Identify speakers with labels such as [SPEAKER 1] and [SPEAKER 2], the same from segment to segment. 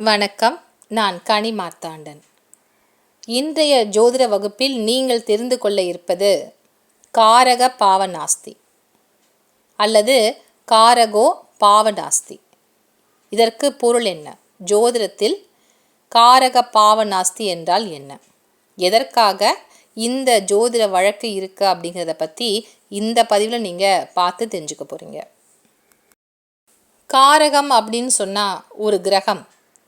[SPEAKER 1] வணக்கம். நான் கனி மார்த்தாண்டன். இன்றைய ஜோதிட வகுப்பில் நீங்கள் தெரிந்து கொள்ள இருப்பது காரக பாவநாஸ்தி அல்லது காரகோ பாவநாஸ்தி. இதற்கு பொருள் என்ன? ஜோதிடத்தில் காரக பாவநாஸ்தி என்றால் என்ன? எதற்காக இந்த ஜோதிட வழக்கு இருக்குது அப்படிங்கிறத பற்றி இந்த பதிவில் நீங்கள் பார்த்து தெரிஞ்சுக்க போகிறீங்க காரகம் அப்படின்னு சொன்னால் ஒரு கிரகம்.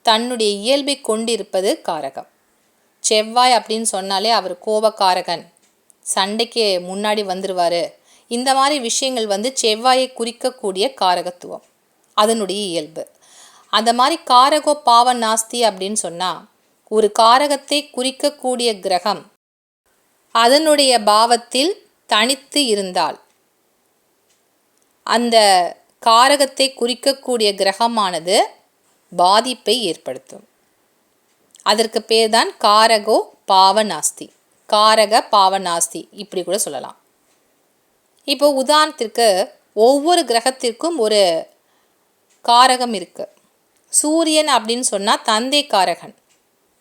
[SPEAKER 1] தன்னுடைய இயல்பை கொண்டிருப்பது காரகம். செவ்வாய் அப்படின்னு சொன்னாலே அவர் கோபக்காரகன். சண்டைக்கு முன்னாடி வந்துடுவார் இந்த மாதிரி விஷயங்கள் வந்து செவ்வாயை குறிக்கக்கூடிய காரகத்துவம். அதனுடைய இயல்பு. அந்த மாதிரி காரகோ பாவ நாஸ்தி அப்படின்னு சொன்னால் ஒரு காரகத்தை குறிக்கக்கூடிய கிரகம் அதனுடைய பாவத்தில் தனித்து இருந்தால் அந்த காரகத்தை குறிக்கக்கூடிய கிரகமானது பாதிப்பை ஏற்படுத்தும். அதற்கு பேர் தான் காரகோ பாவநாஸ்தி. காரக பாவநாஸ்தி இப்படி கூட சொல்லலாம். இப்போ உதாரணத்திற்கு ஒவ்வொரு கிரகத்திற்கும் ஒரு காரகம் இருக்குது சூரியன் அப்படின்னு சொன்னால் தந்தை காரகன்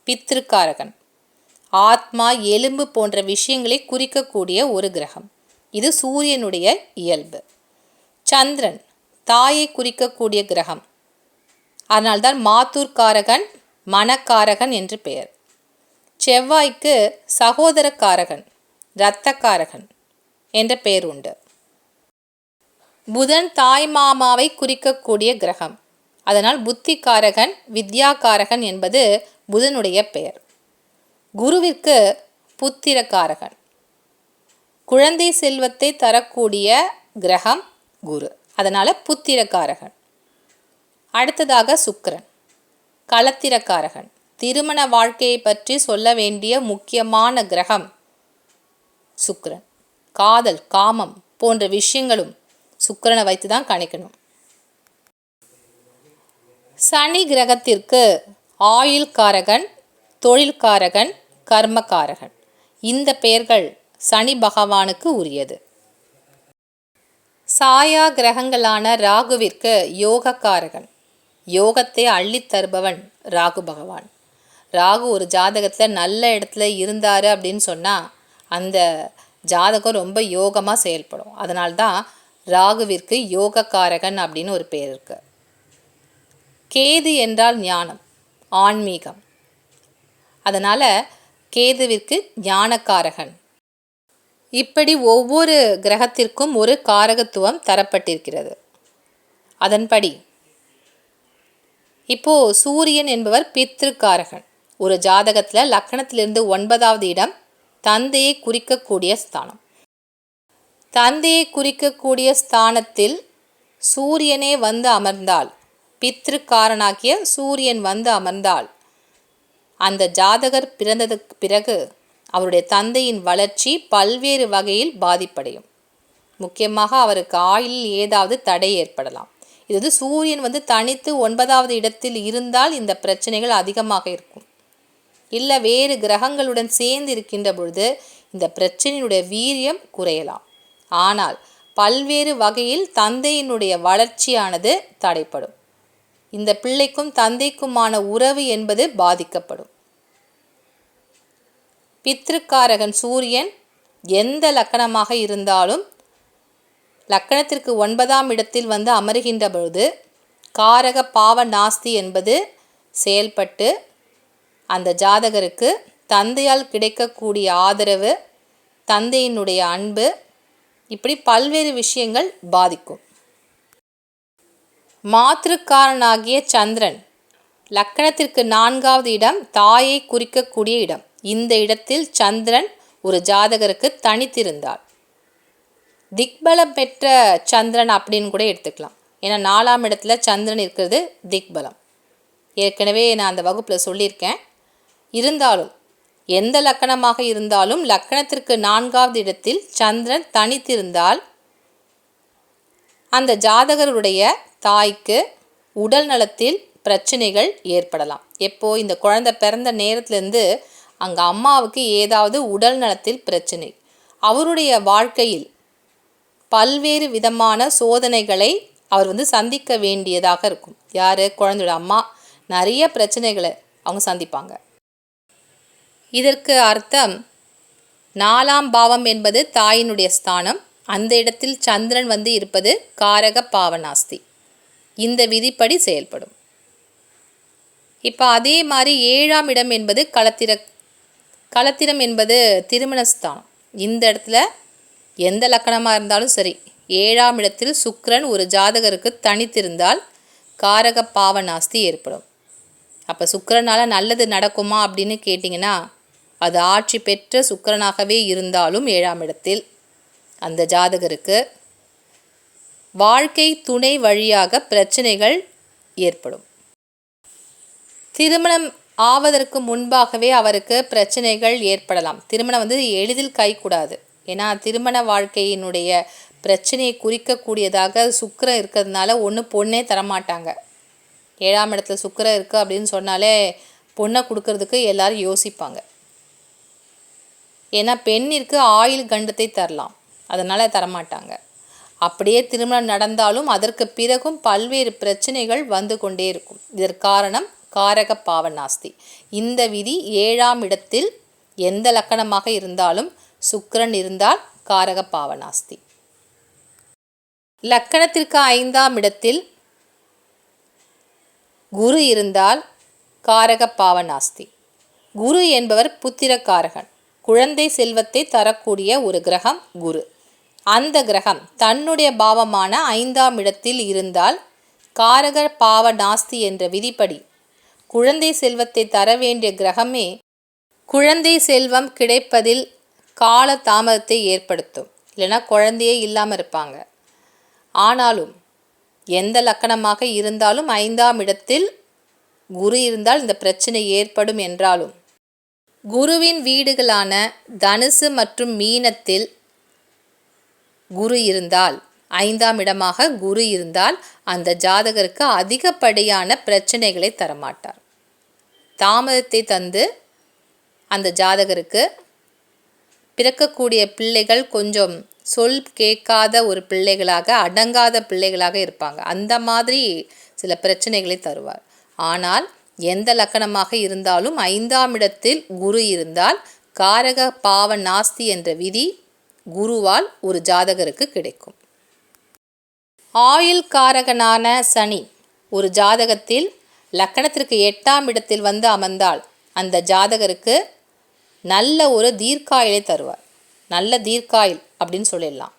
[SPEAKER 1] பித்திருக்காரகன் ஆத்மா எலும்பு போன்ற விஷயங்களை குறிக்கக்கூடிய ஒரு கிரகம். இது சூரியனுடைய இயல்பு. சந்திரன் தாயை குறிக்கக்கூடிய கிரகம். அதனால்தான் மாத்தூர்காரகன் மணக்காரகன் என்று பெயர். செவ்வாய்க்கு சகோதரக்காரகன் இரத்தக்காரகன் என்ற பெயர் உண்டு. புதன் தாய் மாமாவை குறிக்கக்கூடிய கிரகம். அதனால் புத்திக்காரகன் வித்யாகாரகன் என்பது புதனுடைய பெயர். குருவிற்கு புத்திரக்காரகன். குழந்தை செல்வத்தை தரக்கூடிய கிரகம் குரு. அதனால் புத்திரக்காரகன். அடுத்ததாக சுக்கரன். களத்திரக்காரகன். திருமண வாழ்க்கையை பற்றி சொல்ல வேண்டிய முக்கியமான கிரகம் சுக்கரன். காதல் காமம் போன்ற விஷயங்களும் சுக்கரனை வைத்து தான் கணிக்கணும். சனி கிரகத்திற்கு ஆயுள்காரகன் தொழில்காரகன் கர்மக்காரகன். இந்த பெயர்கள் சனி பகவானுக்கு உரியது. சாயா கிரகங்களான ராகுவிற்கு யோகக்காரகன். யோகத்தை அள்ளித் தருபவன் ராகு பகவான். ராகு ஒரு ஜாதகத்தில் நல்ல இடத்துல இருந்தார் அப்படின்னு சொன்னால் அந்த ஜாதகம் ரொம்ப யோகமாக செயல்படும். அதனால்தான் ராகுவிற்கு யோகக்காரகன் அப்படின்னு ஒரு பேர் இருக்கு. கேது என்றால் ஞானம் ஆன்மீகம். அதனால் கேதுவிற்கு ஞானக்காரகன். இப்படி ஒவ்வொரு கிரகத்திற்கும் ஒரு காரகத்துவம் தரப்பட்டிருக்கிறது. அதன்படி இப்போ சூரியன் என்பவர் பித்ருக்காரகன் ஒரு ஜாதகத்தில் லக்கணத்திலிருந்து ஒன்பதாவது இடம் தந்தையை குறிக்கக்கூடிய ஸ்தானம். தந்தையை குறிக்கக்கூடிய ஸ்தானத்தில் சூரியனே வந்து அமர்ந்தால் பித்திருக்காரனாகிய சூரியன் வந்து அமர்ந்தால் அந்த ஜாதகர் பிறந்ததுக்கு பிறகு அவருடைய தந்தையின் வளர்ச்சி பல்வேறு வகையில் பாதிப்படையும். முக்கியமாக அவருக்கு ஆயில் ஏதாவது தடை ஏற்படலாம். இது வந்து சூரியன் வந்து தனித்து ஒன்பதாவது இடத்தில் இருந்தால் இந்த பிரச்சனைகள் அதிகமாக இருக்கும். இல்லை வேறு கிரகங்களுடன் சேர்ந்து இருக்கின்ற பொழுது இந்த பிரச்சனையினுடைய வீரியம் குறையலாம். ஆனால் பல்வேறு வகையில் தந்தையினுடைய வளர்ச்சியானது தடைப்படும். இந்த பிள்ளைக்கும் தந்தைக்குமான உறவு என்பது பாதிக்கப்படும். பித்ருக்காரகன் சூரியன் எந்த லக்கணமாக இருந்தாலும் லக்கணத்திற்கு ஒன்பதாம் இடத்தில் வந்து அமருகின்ற பொழுது காரக பாவ நாஸ்தி என்பது செயல்பட்டு அந்த ஜாதகருக்கு தந்தையால் கிடைக்கக்கூடிய ஆதரவு தந்தையினுடைய அன்பு இப்படி பல்வேறு விஷயங்கள் பாதிக்கும். மாத்திருக்காரனாகிய சந்திரன் லக்கணத்திற்கு நான்காவது இடம் தாயை குறிக்கக்கூடிய இடம். இந்த இடத்தில் சந்திரன் ஒரு ஜாதகருக்கு தனித்திருந்தார். திக்பலம் பெற்ற சந்திரன் அப்படின்னு கூட எடுத்துக்கலாம். ஏன்னா நாலாம் இடத்துல சந்திரன் இருக்கிறது திக்பலம். ஏற்கனவே நான் அந்த வகுப்பில் சொல்லியிருக்கேன். இருந்தாலும் எந்த லக்கணமாக இருந்தாலும் லக்கணத்திற்கு நான்காவது இடத்தில் சந்திரன் தனித்திருந்தால் அந்த ஜாதகருடைய தாய்க்கு உடல் நலத்தில் பிரச்சனைகள் ஏற்படலாம். எப்போ? இந்த குழந்தை பிறந்த நேரத்துலேருந்து அங்கே அம்மாவுக்கு ஏதாவது உடல் நலத்தில் பிரச்சனை. அவருடைய வாழ்க்கையில் பல்வேறு விதமான சோதனைகளை அவர் வந்து சந்திக்க வேண்டியதாக இருக்கும். யார்? குழந்தையோட அம்மா. நிறைய பிரச்சனைகளை அவங்க சந்திப்பாங்க. இதற்கு அர்த்தம் நாலாம் பாவம் என்பது தாயினுடைய ஸ்தானம். அந்த இடத்தில் சந்திரன் வந்து இருப்பது காரக பாவனாஸ்தி. இந்த விதிப்படி செயல்படும். இப்போ அதே மாதிரி ஏழாம் இடம் என்பது களத்திர களத்திரம் என்பது திருமணஸ்தானம். இந்த இடத்துல எந்த லக்கணமாக இருந்தாலும் சரி ஏழாம் இடத்தில் சுக்ரன் ஒரு ஜாதகருக்கு தனித்திருந்தால் காரக பாவனாஸ்தி ஏற்படும். அப்போ சுக்கரனால் நல்லது நடக்குமா அப்படின்னு கேட்டிங்கன்னா அது ஆட்சி பெற்ற சுக்கரனாகவே இருந்தாலும் ஏழாம் இடத்தில் அந்த ஜாதகருக்கு வாழ்க்கை துணை வழியாக பிரச்சனைகள் ஏற்படும். திருமணம் ஆவதற்கு முன்பாகவே அவருக்கு பிரச்சனைகள் ஏற்படலாம். திருமணம் வந்து எளிதில் கைக்கூடாது ஏன்னா திருமண வாழ்க்கையினுடைய பிரச்சனையை குறிக்கக்கூடியதாக சுக்கரம் இருக்கிறதுனால ஒன்று பொண்ணே தரமாட்டாங்க. ஏழாம் இடத்துல சுக்கரம் இருக்குது அப்படின்னு சொன்னாலே பொண்ணை கொடுக்கறதுக்கு எல்லாரும் யோசிப்பாங்க. ஏன்னா பெண்ணிற்கு ஆயுள் கண்டத்தை தரலாம். அதனால் தரமாட்டாங்க. அப்படியே திருமணம் நடந்தாலும் அதற்கு பிறகும் பல்வேறு பிரச்சனைகள் வந்து கொண்டே இருக்கும். இதற்கு காரணம் காரக பாவநாஸ்தி இந்த விதி ஏழாம் இடத்தில் எந்த லக்கணமாக இருந்தாலும் சுக்கிரன் இருந்தால் காரக பாவநாஸ்தி லக்கணத்திற்கு ஐந்தாம் இடத்தில் குரு இருந்தால் காரக பாவநாஸ்தி குரு என்பவர் புத்திரக்காரகன். குழந்தை செல்வத்தை தரக்கூடிய ஒரு கிரகம் குரு. அந்த கிரகம் தன்னுடைய பாவமான ஐந்தாம் இடத்தில் இருந்தால் காரக பாவ நாஸ்தி என்ற விதிப்படி குழந்தை செல்வத்தை தர வேண்டிய கிரகமே குழந்தை செல்வம் கிடைப்பதில் கால தாமதத்தை ஏற்படுத்தும். இல்லைன்னா குழந்தையே இல்லாமல் இருப்பாங்க. ஆனாலும் எந்த லக்கணமாக இருந்தாலும் ஐந்தாம் இடத்தில் குரு இருந்தால் இந்த பிரச்சனை ஏற்படும் என்றாலும் குருவின் வீடுகளான தனுசு மற்றும் மீனத்தில் குரு இருந்தால் ஐந்தாம் இடமாக குரு இருந்தால் அந்த ஜாதகருக்கு அதிகப்படியான பிரச்சனைகளை தரமாட்டார். தாமதத்தை தந்து அந்த ஜாதகருக்கு பிறக்கக்கூடிய பிள்ளைகள் கொஞ்சம் சொல் கேட்காத ஒரு பிள்ளைகளாக அடங்காத பிள்ளைகளாக இருப்பாங்க. அந்த மாதிரி சில பிரச்சனைகளை தருவார். ஆனால் எந்த லக்கணமாக இருந்தாலும் ஐந்தாம் இடத்தில் குரு இருந்தால் காரக பாவ நாஸ்தி என்ற விதி குருவால் ஒரு ஜாதகருக்கு கிடைக்கும். ஆயுள் காரகனான சனி ஒரு ஜாதகத்தில் லக்கணத்திற்கு எட்டாம் இடத்தில் வந்து அமர்ந்தால் அந்த ஜாதகருக்கு நல்ல ஒரு தீர்க்காயிலை தருவார். நல்ல தீர்க்காயில் அப்படின்னு சொல்லிடலாம்.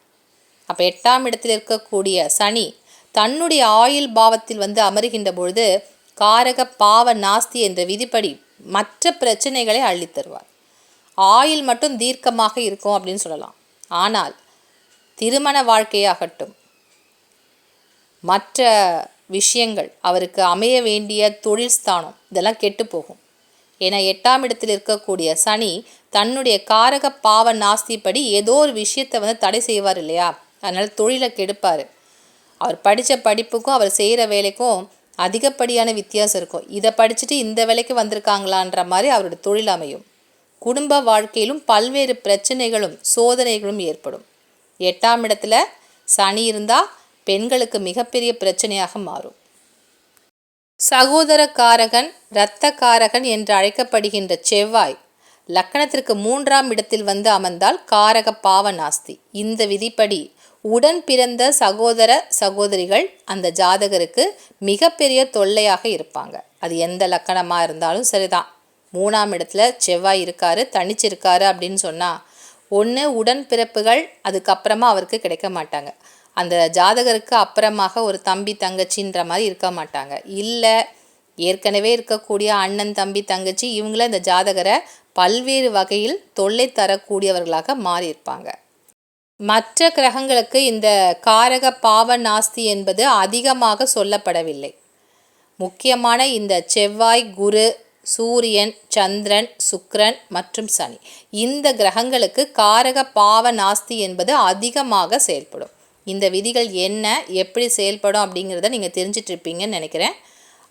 [SPEAKER 1] அப்போ எட்டாம் இடத்தில் இருக்கக்கூடிய சனி தன்னுடைய ஆயுள் பாவத்தில் வந்து அமருகின்ற பொழுது காரக பாவ நாஸ்தி என்ற விதிப்படி மற்ற பிரச்சனைகளை அள்ளித்தருவார் ஆயில் மட்டும் தீர்க்கமாக இருக்கும் அப்படின்னு சொல்லலாம். ஆனால் திருமண வாழ்க்கையாகட்டும் மற்ற விஷயங்கள் அவருக்கு அமைய வேண்டிய தொழில் ஸ்தானம் இதெல்லாம் கெட்டு போகும். என எட்டாம் இடத்தில் இருக்கக்கூடிய சனி தன்னுடைய காரக பாவ நாஸ்திப்படி ஏதோ ஒரு விஷயத்தை வந்து தடை செய்வார் இல்லையா? அதனால் தொழிலை கெடுப்பார். அவர் படித்த படிப்புக்கும் அவர் செய்கிற வேலைக்கும் அதிகப்படியான வித்தியாசம் இருக்கும். இதை படிச்சுட்டு இந்த வேலைக்கு வந்திருக்காங்களான்ற மாதிரி அவருடைய தொழில் அமையும். குடும்ப வாழ்க்கையிலும் பல்வேறு பிரச்சனைகளும் சோதனைகளும் ஏற்படும். எட்டாம் இடத்துல சனி இருந்தால் பெண்களுக்கு மிகப்பெரிய பிரச்சனையாக மாறும். சகோதர காரகன் காரகன் என்று அழைக்கப்படுகின்ற செவ்வாய் லக்கணத்திற்கு மூன்றாம் இடத்தில் வந்து அமர்ந்தால் காரக பாவ நாஸ்தி இந்த விதிப்படி உடன் பிறந்த சகோதர சகோதரிகள் அந்த ஜாதகருக்கு மிகப்பெரிய தொல்லையாக இருப்பாங்க. அது எந்த லக்கணமாக இருந்தாலும் சரிதான். மூணாம் இடத்துல செவ்வாய் இருக்காரு தனிச்சிருக்காரு அப்படின்னு சொன்னால் ஒன்று உடன் பிறப்புகள் அதுக்கப்புறமா அவருக்கு கிடைக்க மாட்டாங்க. அந்த ஜாதகருக்கு அப்புறமாக ஒரு தம்பி தங்கச்சின்ற மாதிரி இருக்க மாட்டாங்க. இல்லை ஏற்கனவே இருக்கக்கூடிய அண்ணன் தம்பி தங்கச்சி இவங்கள இந்த ஜாதகரை பல்வேறு வகையில் தொல்லை தரக்கூடியவர்களாக மாறியிருப்பாங்க மற்ற கிரகங்களுக்கு இந்த காரக பாவ நாஸ்தி என்பது அதிகமாக சொல்லப்படவில்லை. முக்கியமான இந்த செவ்வாய் குரு சூரியன் சந்திரன் சுக்ரன் மற்றும் சனி. இந்த கிரகங்களுக்கு காரக பாவ நாஸ்தி என்பது அதிகமாக செயல்படும். இந்த விதிகள் என்ன எப்படி செயல்படும் அப்படிங்கிறத நீங்கள் தெரிஞ்சிட்ருப்பீங்கன்னு நினைக்கிறேன்.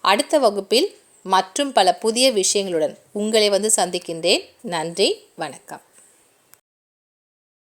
[SPEAKER 1] அடுத்த வகுப்பில் மற்றும் பல புதிய விஷயங்களுடன் உங்களை வந்து சந்திக்கின்றேன். நன்றி வணக்கம்.